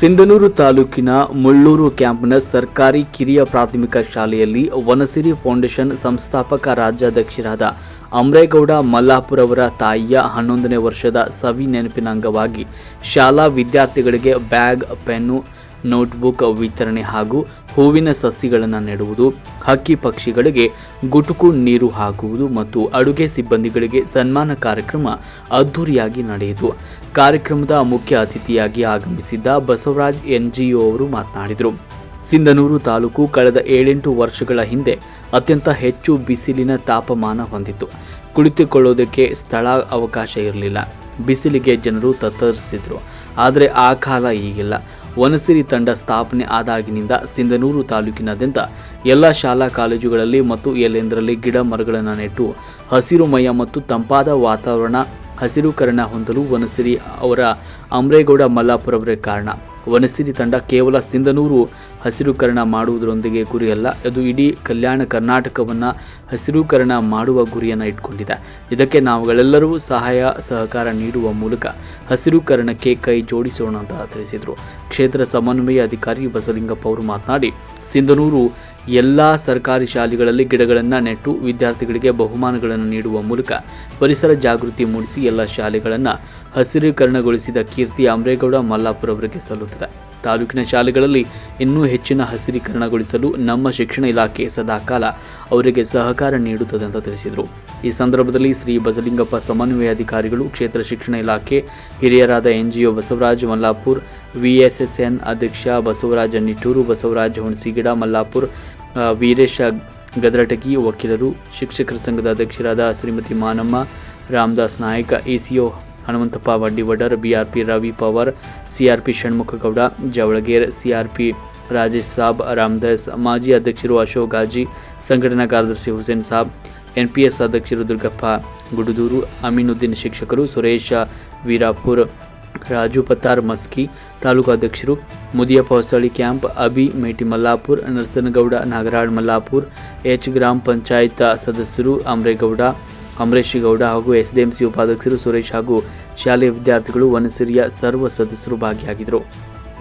ಸಿಂಧನೂರು ತಾಲೂಕಿನ ಮುಳ್ಳೂರು ಕ್ಯಾಂಪ್ನ ಸರ್ಕಾರಿ ಕಿರಿಯ ಪ್ರಾಥಮಿಕ ಶಾಲೆಯಲ್ಲಿ ವನಸಿರಿ ಫೌಂಡೇಶನ್ ಸಂಸ್ಥಾಪಕ ರಾಜ್ಯಾಧ್ಯಕ್ಷರಾದ ಅಮ್ರೇಗೌಡ ಮಲ್ಲಾಪುರ ಅವರ ತಾಯಿಯ ಹನ್ನೊಂದನೇ ವರ್ಷದ ಸವಿ ನೆನಪಿನ ಅಂಗವಾಗಿ ಶಾಲಾ ವಿದ್ಯಾರ್ಥಿಗಳಿಗೆ ಬ್ಯಾಗ್, ಪೆನ್ನು ನೋಟ್ಬುಕ್ ವಿತರಣೆ ಹಾಗೂ ಹೂವಿನ ಸಸಿಗಳನ್ನು ನೆಡುವುದು, ಹಕ್ಕಿ ಪಕ್ಷಿಗಳಿಗೆ ಗುಟುಕು ನೀರು ಹಾಕುವುದು ಮತ್ತು ಅಡುಗೆ ಸಿಬ್ಬಂದಿಗಳಿಗೆ ಸನ್ಮಾನ ಕಾರ್ಯಕ್ರಮ ಅದ್ಧೂರಿಯಾಗಿ ನಡೆಯಿತು. ಕಾರ್ಯಕ್ರಮದ ಮುಖ್ಯ ಅತಿಥಿಯಾಗಿ ಆಗಮಿಸಿದ್ದ ಬಸವರಾಜ್ ಎನ್ಜಿಒ ಅವರು ಮಾತನಾಡಿದರು. ಸಿಂಧನೂರು ತಾಲೂಕು ಕಳೆದ ಏಳೆಂಟು ವರ್ಷಗಳ ಹಿಂದೆ ಅತ್ಯಂತ ಹೆಚ್ಚು ಬಿಸಿಲಿನ ತಾಪಮಾನ ಹೊಂದಿತ್ತು. ಕುಳಿತುಕೊಳ್ಳೋದಕ್ಕೆ ಸ್ಥಳ ಅವಕಾಶ ಇರಲಿಲ್ಲ. ಬಿಸಿಲಿಗೆ ಜನರು ತತ್ತರಿಸಿದರು. ಆದರೆ ಆ ಕಾಲ ಈಗಿಲ್ಲ. ವನಸಿರಿ ತಂಡ ಸ್ಥಾಪನೆ ಆದಾಗಿನಿಂದ ಸಿಂಧನೂರು ತಾಲೂಕಿನಾದ್ಯಂತ ಎಲ್ಲ ಶಾಲಾ ಕಾಲೇಜುಗಳಲ್ಲಿ ಮತ್ತು ಎಲ್ಲೆಂದರಲ್ಲಿ ಗಿಡ ಮರಗಳನ್ನು ನೆಟ್ಟು ಹಸಿರುಮಯ ಮತ್ತು ತಂಪಾದ ವಾತಾವರಣ ಹಸಿರುಕರಣ ಹೊಂದಲು ವನಸಿರಿ ಅವರ ಅಮ್ರೇಗೌಡ ಮಲ್ಲಾಪುರವರೇ ಕಾರಣ. ವನಸಿರಿ ತಂಡ ಕೇವಲ ಸಿಂಧನೂರು ಹಸಿರುಕರಣ ಮಾಡುವುದರೊಂದಿಗೆ ಗುರಿಯಲ್ಲ. ಅದು ಇಡೀ ಕಲ್ಯಾಣ ಕರ್ನಾಟಕವನ್ನು ಹಸಿರುಕರಣ ಮಾಡುವ ಗುರಿಯನ್ನು ಇಟ್ಕೊಂಡಿದೆ. ಇದಕ್ಕೆ ನಾವುಗಳೆಲ್ಲರೂ ಸಹಾಯ, ಸಹಕಾರ ನೀಡುವ ಮೂಲಕ ಹಸಿರುಕರಣಕ್ಕೆ ಕೈ ಜೋಡಿಸೋಣ ಅಂತ ತಿಳಿಸಿದರು. ಕ್ಷೇತ್ರ ಸಮನ್ವಯ ಅಧಿಕಾರಿ ಬಸಲಿಂಗಪ್ಪ ಅವರು ಮಾತನಾಡಿ, ಸಿಂಧನೂರು ಎಲ್ಲ ಸರ್ಕಾರಿ ಶಾಲೆಗಳಲ್ಲಿ ಗಿಡಗಳನ್ನು ನೆಟ್ಟು ವಿದ್ಯಾರ್ಥಿಗಳಿಗೆ ಬಹುಮಾನಗಳನ್ನು ನೀಡುವ ಮೂಲಕ ಪರಿಸರ ಜಾಗೃತಿ ಮೂಡಿಸಿ ಎಲ್ಲ ಶಾಲೆಗಳನ್ನು ಹಸಿರೀಕರಣಗೊಳಿಸಿದ ಕೀರ್ತಿ ಅಮ್ರೇಗೌಡ ಮಲ್ಲಾಪುರ ಅವರಿಗೆ ಸಲ್ಲುತ್ತದೆ. ತಾಲೂಕಿನ ಶಾಲೆಗಳಲ್ಲಿ ಇನ್ನೂ ಹೆಚ್ಚಿನ ಹಸಿರೀಕರಣಗೊಳಿಸಲು ನಮ್ಮ ಶಿಕ್ಷಣ ಇಲಾಖೆ ಸದಾಕಾಲ ಅವರಿಗೆ ಸಹಕಾರ ನೀಡುತ್ತದೆ ಅಂತ ತಿಳಿಸಿದರು. ಈ ಸಂದರ್ಭದಲ್ಲಿ ಶ್ರೀ ಬಸಲಿಂಗಪ್ಪ ಸಮನ್ವಯ ಅಧಿಕಾರಿಗಳು, ಕ್ಷೇತ್ರ ಶಿಕ್ಷಣ ಇಲಾಖೆ ಹಿರಿಯರಾದ ಎನ್ಜಿಒ ಬಸವರಾಜ್ ಮಲ್ಲಾಪುರ್, ವಿಎಸ್ಎಸ್ಎನ್ ಅಧ್ಯಕ್ಷ ಬಸವರಾಜ ನಿಟ್ಟೂರು, ಬಸವರಾಜ ಹುಣಸಿಗಿಡ ಮಲ್ಲಾಪುರ್ ವೀರೇಶ ಗದರಟಗಿ ವಕೀಲರು, ಶಿಕ್ಷಕರ ಸಂಘದ ಅಧ್ಯಕ್ಷರಾದ Shrimati Manamma, Ramdas Nayak, ACO Hanumanthappa Vaddivadar BRP Ravi Pawar CRP Shanmukhagouda, Javalager CRP Rajesh Sab, Ramdas, ಮಾಜಿ ಅಧ್ಯಕ್ಷರು ಅಶೋಕ್ ಗಾಜಿ, ಸಂಘಟನಾ ಕಾರ್ಯದರ್ಶಿ ಹುಸೇನ್ ಸಾಬ್ ಎನ್ಪಿಎಸ್ ಅಧ್ಯಕ್ಷರು ದುರ್ಗಪ್ಪ ಗುಡುದೂರು, ಅಮೀನುದ್ದೀನ್ ಶಿಕ್ಷಕರು ಸುರೇಶ ವೀರಾಪುರ್, ರಾಜು ಪತ್ತಾರ್ ಮಸ್ಕಿ, ತಾಲೂಕು ಅಧ್ಯಕ್ಷರು ಮುದಿಯಪ್ಪ ಹೊಸಳ್ಳಿ ಕ್ಯಾಂಪ್ ಅಬಿ ಮೇಟಿ ಮಲ್ಲಾಪುರ್, ನರಸನಗೌಡ ನಾಗರಾಳ್ ಮಲ್ಲಾಪುರ್, ಎಚ್ ಗ್ರಾಮ ಪಂಚಾಯತ್ ಸದಸ್ಯರು ಅಮರೇಗೌಡ ಅಮರೇಶಿಗೌಡ ಹಾಗೂ ಎಸ್ಡಿಎಂಸಿ ಉಪಾಧ್ಯಕ್ಷರು ಸುರೇಶ್ ಹಾಗೂ ಶಾಲೆಯ ವಿದ್ಯಾರ್ಥಿಗಳು ವನಸಿರಿಯ ಸರ್ವ ಸದಸ್ಯರು ಭಾಗಿಯಾಗಿದ್ದರು.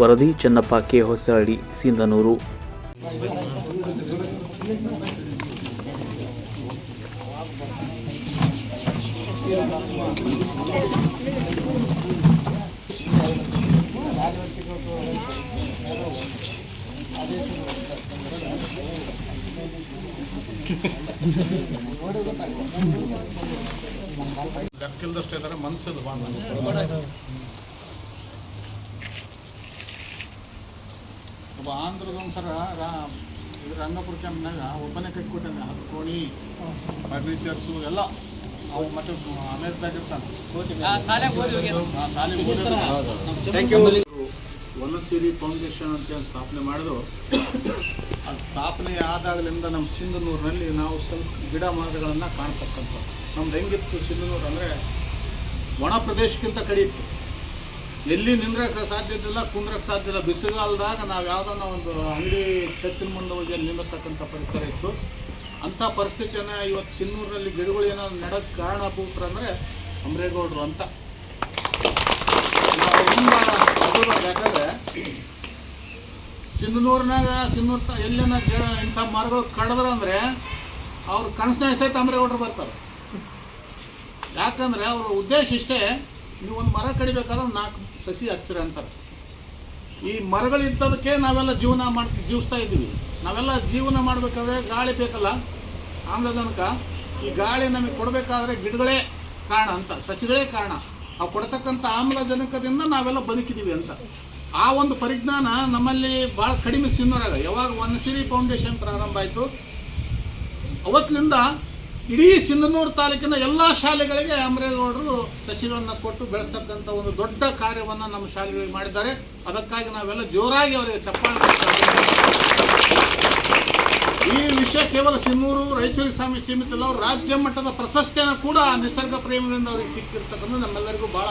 ವರದಿ ಚನ್ನಪ್ಪ ಕೆ ಹೊಸಹಳ್ಳಿ ಸಿಂಧನೂರು. ಲೆಕ್ಕಿಲ್ದಷ್ಟು ಇದ್ದಾರೆ ಮನಸ್ಸದು ಬಾಂಧ ಒಬ್ಬ ಆಂಧ್ರದ ಒಂದ್ಸರ ರಾ ಇದು ರಂಗಪುರ ಕ್ಯಾಂಪ್ನಾಗ ಒಬ್ಬನೇ ಕಟ್ಕೊಟ್ಟಾನೆ ಹತ್ತು ಕೋಣಿ ಫರ್ನಿಚರ್ಸು ಎಲ್ಲ. ಅವು ಮತ್ತೆ ಅಮೇರಿಕಾದಾಗ ಇರ್ತಾನೆ ಆ ಶಾಲೆಗೆ ಓದಿ ವನಸಿರಿ ಫೌಂಡೇಶನ್ ಅಂತ ಸ್ಥಾಪನೆ ಮಾಡಿದ್ರು. ಆ ಸ್ಥಾಪನೆ ಆದಾಗಲಿಂದ ನಮ್ಮ ಸಿಂಧನೂರಿನಲ್ಲಿ ನಾವು ಸ್ವಲ್ಪ ಗಿಡ ಮರಗಳನ್ನು ಕಾಣ್ತಕ್ಕಂಥ ನಮ್ದು ಹೆಂಗಿತ್ತು ಸಿಂಧನೂರು ಅಂದರೆ ಒಣ ಪ್ರದೇಶಕ್ಕಿಂತ ಕಡಿಯಿತ್ತು ಎಲ್ಲಿ ನಿಂದ್ರಕ್ಕೆ ಸಾಧ್ಯ ಇದ್ದಿಲ್ಲ, ಕುಂದ್ರಕ್ಕೆ ಸಾಧ್ಯ ಇಲ್ಲ ಬಿಸಿಗಾಲದಾಗ ನಾವು ಯಾವುದನ್ನ ಒಂದು ಅಂಗಡಿ ಛತ್ತಿನ ಮುಂದೆ ಹೋಗಿ ಅಲ್ಲಿ ನಿಂದಿರ್ತಕ್ಕಂಥ ಪರಿಸರ ಇತ್ತು. ಅಂಥ ಪರಿಸ್ಥಿತಿಯನ್ನು ಇವತ್ತು ಸಿನ್ನೂರಿನಲ್ಲಿ ಗಿಡಗಳು ಏನಾದ್ರು ನೆಡೋಕ್ಕೆ ಕಾರಣಭೂತರು ಅಂದರೆ ಅಂಬ್ರೇಗೌಡರು ಅಂತ. ತಗೊಳ್ಬೇಕು ಯಾಕಂದ್ರೆ ಸಿಂಧನೂರಿನಾಗ, ಸಿಂಧೂರ್ ಎಲ್ಲೇನ ಇಂಥ ಮರಗಳು ಕಡಿದ್ರೆ ಅಂದರೆ ಅವ್ರ ಹೆಸರು ಸಹಿತ ಹೊಡ್ರು ಬರ್ತಾರೆ. ಯಾಕಂದ್ರೆ ಅವ್ರ ಉದ್ದೇಶ ಇಷ್ಟೇ, ನೀವು ಒಂದು ಮರ ಕಡಿಬೇಕಾದ್ರೆ ನಾಲ್ಕು ಸಸಿ ಹಚ್ಚಿರಿ ಅಂತಾರೆ. ಈ ಮರಗಳಿದ್ದದಕ್ಕೆ ನಾವೆಲ್ಲ ಜೀವನ ಮಾಡಿ, ಜೀವಿಸ್ತಾ ಇದ್ದೀವಿ. ನಾವೆಲ್ಲ ಜೀವನ ಮಾಡಬೇಕಾದ್ರೆ ಗಾಳಿ ಬೇಕಲ್ಲ, ಆಮ್ಲಜನಕ. ಈ ಗಾಳಿ ನಮಗೆ ಕೊಡಬೇಕಾದ್ರೆ ಗಿಡಗಳೇ ಕಾರಣ ಅಂತ, ಸಸಿಗಳೇ ಕಾರಣ. ಅವು ಕೊಡ್ತಕ್ಕಂಥ ಆಮ್ಲಜನಕದಿಂದ ನಾವೆಲ್ಲ ಬದುಕಿದ್ದೀವಿ ಅಂತ. ಆ ಒಂದು ಪರಿಜ್ಞಾನ ನಮ್ಮಲ್ಲಿ ಭಾಳ ಕಡಿಮೆ ಸಿನ್ನೋರಾಗ. ಯಾವಾಗ ಒನ್ ಸಿರಿ ಫೌಂಡೇಶನ್ ಪ್ರಾರಂಭ ಆಯಿತು, ಅವತ್ತಿನಿಂದ ಇಡೀ ಸಿಂಧನೂರು ತಾಲೂಕಿನ ಎಲ್ಲ ಶಾಲೆಗಳಿಗೆ ಅಮರೇಗೌಡರು ಸಸಿಗಳನ್ನು ಕೊಟ್ಟು ಬೆಳೆಸ್ತಕ್ಕಂಥ ಒಂದು ದೊಡ್ಡ ಕಾರ್ಯವನ್ನು ನಮ್ಮ ಶಾಲೆಗಳಿಗೆ ಮಾಡಿದ್ದಾರೆ. ಅದಕ್ಕಾಗಿ ನಾವೆಲ್ಲ ಜೋರಾಗಿ ಅವರಿಗೆ ಚಪ್ಪಾಳೆ ಈ ವಿಷಯ ಕೇವಲ ಸಿನ್ನೂರು ರಾಯಚೂರಿಗೆ ಸ್ವಾಮಿ ಸೀಮಿತ ಅಲ್ಲ, ಅವರು ರಾಜ್ಯ ಮಟ್ಟದ ಪ್ರಶಸ್ತಿಯನ್ನು ಕೂಡ ನಿಸರ್ಗ ಪ್ರೇಮದಿಂದ ಅವರಿಗೆ ಸಿಕ್ಕಿರ್ತಕ್ಕಂಥ ನಮ್ಮೆಲ್ಲರಿಗೂ ಭಾಳ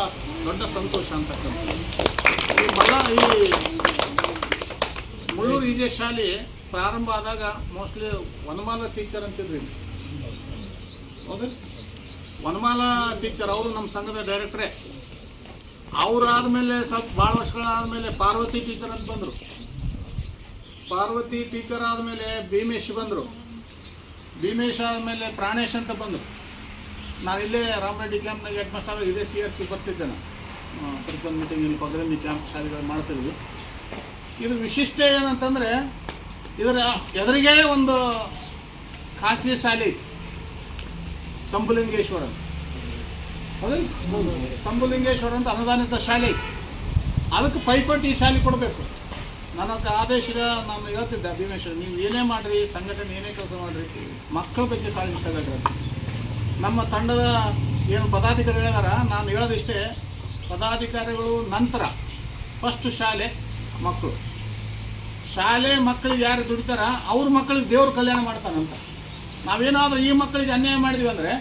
ದೊಡ್ಡ ಸಂತೋಷ ಅಂತಕ್ಕಂಥದ್ದು ಈ ಬಹಳ ಈ ಮುಳ್ಳೂರು ಈಜೆ ಶಾಲೆ ಪ್ರಾರಂಭ ಆದಾಗ ಮೋಸ್ಟ್ಲಿ ವನಮಾಲ ಟೀಚರ್ ಅಂತಿದ್ರಿ ವನಮಾಲ ಟೀಚರ್ ಅವರು ನಮ್ಮ ಸಂಘದ ಡೈರೆಕ್ಟ್ರೇ ಅವರಾದ್ಮೇಲೆ ಸ್ವಲ್ಪ ಭಾಳ ವರ್ಷಗಳಾದ್ಮೇಲೆ ಪಾರ್ವತಿ ಟೀಚರ್ ಅಂತ ಬಂದರು. ಪಾರ್ವತಿ ಟೀಚರ್ ಆದಮೇಲೆ ಭೀಮೇಶ್ ಬಂದರು. ಭೀಮೇಶ್ ಆದಮೇಲೆ ಪ್ರಾಣೇಶ್ ಅಂತ ಬಂದರು. ನಾನು ಇಲ್ಲೇ ರಾಮರೆಡ್ಡಿ ಕ್ಯಾಂಪ್ನಾಗ ಹೆಡ್ ಮಾಸ್ಟರ್ ಇದೇ ಸಿ ಆರ್ ಸಿ ಬರ್ತಿದ್ದೆ ನಾನು. ಪ್ರತಿಯೊಂದು ಮೀಟಿಂಗ್ ಇಲ್ಲಿ ಪಕ್ಕದಲ್ಲಿ ಕ್ಯಾಂಪ್ ಶಾಲೆಗಳು ಮಾಡ್ತಿದ್ವಿ. ಇದು ವಿಶಿಷ್ಟ ಏನಂತಂದರೆ, ಇದರ ಎದುರಿಗೆ ಒಂದು ಖಾಸಗಿ ಶಾಲೆ ಇತ್ತು. ಸಂಬುಲಿಂಗೇಶ್ವರ ಸಂಬುಲಿಂಗೇಶ್ವರ ಅಂತ ಅನುದಾನಿತ ಶಾಲೆ ಇತ್ತು. ಅದಕ್ಕೆ ಪೈಪೋಟಿ ಈ ಶಾಲೆ ಕೊಡಬೇಕು. ನನ್ನ ಹತ್ರ ಆದೇಶದ ನಾನು ಹೇಳ್ತಿದ್ದೆ, ಭೀಮೇಶ್ವರ, ನೀವು ಏನೇ ಮಾಡಿರಿ, ಸಂಘಟನೆ ಏನೇ ಕೆಲಸ ಮಾಡಿರಿ, ಮಕ್ಕಳ ಬಗ್ಗೆ ಕಾಳಜಿ ತಗೊಳ್ರಿ ನಮ್ಮ ತಂಡದ ಏನು ಪದಾಧಿಕಾರಿ ಹೇಳಿದಾರ, ನಾನು ಹೇಳೋದಿಷ್ಟೇ, ಪದಾಧಿಕಾರಿಗಳು ನಂತರ ಫಸ್ಟ್ ಶಾಲೆ ಮಕ್ಕಳು. ಶಾಲೆ ಮಕ್ಕಳಿಗೆ ಯಾರು ದುಡಿತಾರ, ಅವ್ರ ಮಕ್ಕಳಿಗೆ ದೇವ್ರ ಕಲ್ಯಾಣ ಮಾಡ್ತಾನಂತ ನಾವೇನಾದರೂ ಈ ಮಕ್ಕಳಿಗೆ ಅನ್ಯಾಯ ಮಾಡಿದ್ವಿ ಅಂದರೆ,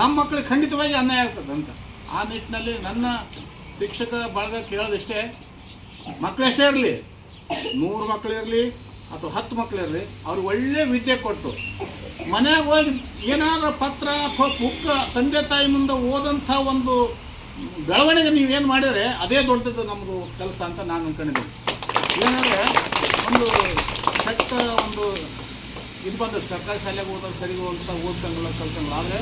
ನಮ್ಮ ಮಕ್ಕಳಿಗೆ ಖಂಡಿತವಾಗಿ ಅನ್ಯಾಯ ಆಗ್ತದೆ ಅಂತ. ಆ ನಿಟ್ಟಿನಲ್ಲಿ ನನ್ನ ಶಿಕ್ಷಕ ಬಳಗ ಕೇಳೋದಿಷ್ಟೇ, ಮಕ್ಕಳೆಷ್ಟೇ ಇರಲಿ. ನೂರು ಮಕ್ಕಳಿರಲಿ ಅಥವಾ ಹತ್ತು ಮಕ್ಕಳಿರಲಿ ಅವ್ರು ಒಳ್ಳೆ ವಿದ್ಯೆ ಕೊಟ್ಟು ಮನೆಯಾಗ ಹೋಗಿ ಏನಾದರೂ ಪತ್ರ ಅಥವಾ ಬುಕ್ ತಂದೆ ತಾಯಿ ಮುಂದೆ ಓದಂಥ ಒಂದು ಬೆಳವಣಿಗೆ ನೀವೇನು ಮಾಡಿದರೆ ಅದೇ ದೊಡ್ಡದು ನಮ್ಮದು ಕೆಲಸ ಅಂತ ನಾನು ಅನ್ಕೊಂಡಿದ್ದೀನಿ. ಏನಂದರೆ ಒಂದು ಕೆಟ್ಟ ಒಂದು ಇದು ಬಂದದ್ದು ಸರ್ಕಾರಿ ಶಾಲೆಗೆ ಹೋದಾಗ ಸರಿ ಓದಿಸ ಓದ್ಸಂಗಿಲ್ಲ ಕಲ್ಸಂಗಿಲ್ಲ ಆದರೆ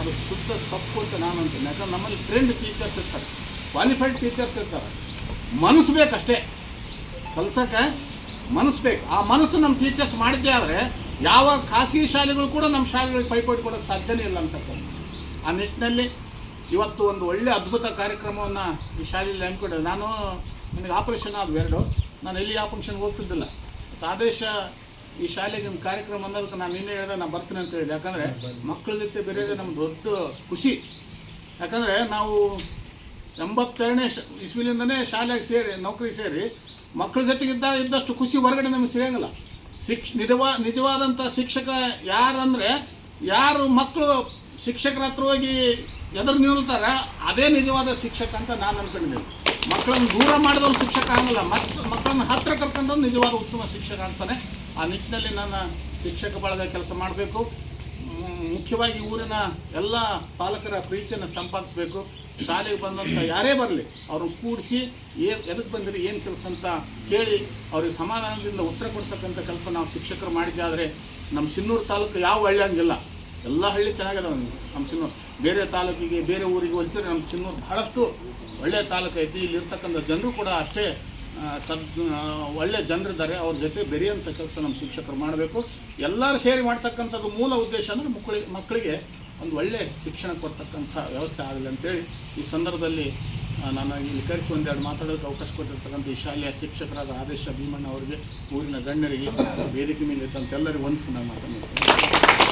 ಅದು ಶುದ್ಧ ತಪ್ಪು ಅಂತ ನಾನು ಅಂತೀನಿ ಯಾಕಂದ್ರೆ ನಮ್ಮಲ್ಲಿ ಟ್ರೆಂಡ್ ಟೀಚರ್ಸ್ ಇರ್ತಾರೆ ಕ್ವಾಲಿಫೈಡ್ ಟೀಚರ್ಸ್ ಇರ್ತಾರೆ. ಮನಸ್ಸು ಬೇಕಷ್ಟೇ. ಕಲ್ಸಕ್ಕೆ ಮನಸ್ಸು ಬೇಕು. ಆ ಮನಸ್ಸು ನಮ್ಮ ಟೀಚರ್ಸ್ ಮಾಡಿದ್ದೇ ಆದರೆ ಯಾವ ಖಾಸಗಿ ಶಾಲೆಗಳು ಕೂಡ ನಮ್ಮ ಶಾಲೆಗಳಿಗೆ ಪೈಪೋಟಿ ಕೊಡೋಕೆ ಸಾಧ್ಯನೇ ಇಲ್ಲ ಅಂತಕ್ಕಂಥ ಆ ನಿಟ್ಟಿನಲ್ಲಿ ಇವತ್ತು ಒಂದು ಒಳ್ಳೆಯ ಅದ್ಭುತ ಕಾರ್ಯಕ್ರಮವನ್ನು ಈ ಶಾಲೆಯಲ್ಲಿ ಹಮ್ಮಿಕೊಂಡಿದ್ದೆ ನಾನು ನನಗೆ ಆಪರೇಷನ್ ಆದ ಎರಡು. ನಾನು ಎಲ್ಲಿ ಆ ಫಂಕ್ಷನ್ಗೆ ಹೋಗ್ತಿದ್ದಿಲ್ಲ. ಆದೇಶ ಈ ಶಾಲೆಗೆ ಒಂದು ಕಾರ್ಯಕ್ರಮ ಅನ್ನೋದಕ್ಕೆ ನಾನು ನಿನ್ನೆ ಹೇಳಿದೆ, ನಾನು ಬರ್ತೀನಿ ಅಂತ ಹೇಳಿದೆ. ಯಾಕಂದರೆ ಮಕ್ಕಳ ಜೊತೆ ಬೆರೆಯೋದೇ ನಮ್ಮ ದೊಡ್ಡ ಖುಷಿ. ಯಾಕಂದರೆ ನಾವು ಎಂಬತ್ತೆರಡನೇ ಶ, ಇಸ್ವಿಲಿಂದನೇ ಶಾಲೆಗೆ ಸೇರಿ, ನೌಕರಿ ಸೇರಿ ಮಕ್ಕಳ ಜೊತೆಗಿದ್ದ ಇದ್ದಷ್ಟು ಖುಷಿ ಹೊರಗಡೆ ನಮಗೆ ಸಿಗಂಗಿಲ್ಲ. ಶಿಕ್ಷ, ನಿಜವಾ ನಿಜವಾದಂಥ ಶಿಕ್ಷಕ ಯಾರಂದರೆ ಯಾರು ಮಕ್ಕಳು ಶಿಕ್ಷಕರ ಹತ್ರ ಹೋಗಿ ಎದುರು ನಿಲ್ತಾರೆ, ಅದೇ ನಿಜವಾದ ಶಿಕ್ಷಕ ಅಂತ ನಾನು ಅನ್ಕೊಂಡಿದ್ದೀನಿ. ಮಕ್ಕಳನ್ನು ದೂರ ಮಾಡಿದವನು ಶಿಕ್ಷಕ ಆಗಲ್ಲ ಮಕ್ ಮಕ್ಕಳನ್ನ ಹತ್ತಿರ ಕರ್ಕೊಂಡವ್ನು ನಿಜವಾದ ಉತ್ತಮ ಶಿಕ್ಷಕ ಅಂತಾನೆ ಆ ನಿಟ್ಟಿನಲ್ಲಿ ನನ್ನ ಶಿಕ್ಷಕ ಬಳಗ ಕೆಲಸ ಮಾಡಬೇಕು. ಮುಖ್ಯವಾಗಿ ಊರಿನ ಎಲ್ಲ ಪಾಲಕರ ಪ್ರೀತಿಯನ್ನು ಸಂಪಾದಿಸಬೇಕು. ಶಾಲೆಗೆ ಬಂದಂಥ ಯಾರೇ ಬರಲಿ ಅವ್ರನ್ನ ಕೂಡಿಸಿ ಏನು ಎದಕ್ಕೆ ಬಂದಿರಿ ಏನು ಕೆಲಸ ಅಂತ ಕೇಳಿ ಅವ್ರಿಗೆ ಸಮಾಧಾನದಿಂದ ಉತ್ತರ ಕೊಡ್ತಕ್ಕಂಥ ಕೆಲಸ ನಾವು ಶಿಕ್ಷಕರು ಮಾಡಿದ್ದೆ ಆದರೆ ನಮ್ಮ ಸಿನ್ನೂರು ತಾಲೂಕು ಯಾವ ಹಳ್ಳಿ ಹಂಗಿಲ್ಲ ಎಲ್ಲ ಹಳ್ಳಿ ಚೆನ್ನಾಗಿದೆ ನಮ್ಮ ಸಿನ್ನೂರು ಬೇರೆ ತಾಲೂಕಿಗೆ ಬೇರೆ ಊರಿಗೆ ಹೋಲಿಸಿದ್ರೆ ನಮ್ಮ ಸಿನ್ನೂರು ಬಹಳಷ್ಟು ಒಳ್ಳೆಯ ತಾಲೂಕು ಐತಿ. ಇಲ್ಲಿರ್ತಕ್ಕಂಥ ಜನರು ಕೂಡ ಅಷ್ಟೇ ಸದ್ ಆ, ಒಳ್ಳೆ ಜನರಿದ್ದಾರೆ. ಅವ್ರ ಜೊತೆ ಬೆರೆಯುವಂಥ ಕೆಲಸ ನಮ್ಮ ಶಿಕ್ಷಕರು ಮಾಡಬೇಕು. ಎಲ್ಲರೂ ಸೇರಿ ಮಾಡ್ತಕ್ಕಂಥದ್ದು ಮೂಲ ಉದ್ದೇಶ ಅಂದರೆ ಮಕ್ಕಳಿಗೆ ಮಕ್ಕಳಿಗೆ ಒಂದು ಒಳ್ಳೆಯ ಶಿಕ್ಷಣ ಕೊಡ್ತಕ್ಕಂಥ ವ್ಯವಸ್ಥೆ ಆಗಲಿ ಅಂತೇಳಿ ಈ ಸಂದರ್ಭದಲ್ಲಿ ನಾನು ಇಲ್ಲಿ ಕರೆಸಿ ಒಂದೆರಡು ಮಾತಾಡೋದಕ್ಕೆ ಅವಕಾಶ ಕೊಟ್ಟಿರ್ತಕ್ಕಂಥ ಈ ಶಾಲೆಯ ಶಿಕ್ಷಕರಾದ ಆದೇಶ ಭೀಮಣ್ಣ ಅವರಿಗೆ, ಊರಿನ ಗಣ್ಯರಿಗೆ, ವೇದಿಕೆ ಮೇಲೆ ಇದ್ದಂಥ ಎಲ್ಲರಿಗೂ ವಂದಿಸಿ ನಾನು ಮಾತನಾಡ್ತೀನಿ